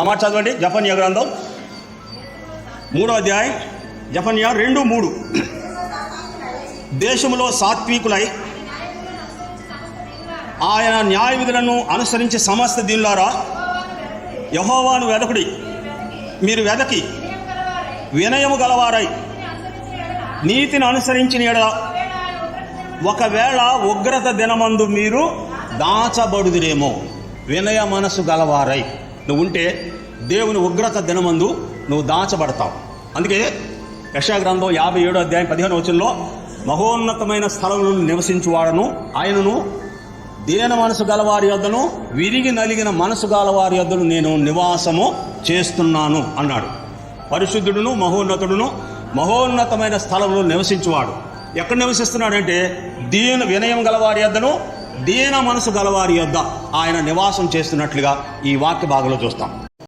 ఆ చదవండి. జపన్య గ్రంథం మూడో అధ్యాయం. జపన్య రెండు మూడు. దేశంలో సాత్వికులై ఆయన న్యాయ విధులను అనుసరించి సమస్త దీనులారా యహోవాను వెదకుడి. మీరు వెదకి. వినయము గలవారై. నీతిని అనుసరించిన ఎడల ఒకవేళ ఉగ్రత దినమందు మీరు దాచబడుదురేమో. వినయ మనసు గలవారై. నువ్వు ఉంటే దేవుని ఉగ్రత దినమందు నువ్వు దాచబడతావు. అందుకే యశా గ్రంథం యాభై ఏడో అధ్యాయం పదిహేను వచనంలో మహోన్నతమైన స్థలంలో నివసించువాడను. ఆయనను దీన మనసు గలవారి యొద్దను విరిగి నలిగిన మనసు గలవారి యొద్దను నేను నివాసము చేస్తున్నాను అన్నాడు. పరిశుద్ధుడును మహోన్నతుడును మహోన్నతమైన స్థలంలో నివసించువాడు. ఎక్కడ నివసిస్తున్నాడంటే దీని వినయం గలవారి యొద్దను దీన మనసు గలవారి యొద్ద ఆయన నివాసం చేస్తున్నట్లుగా ఈ వాక్య భాగంలో చూస్తాం.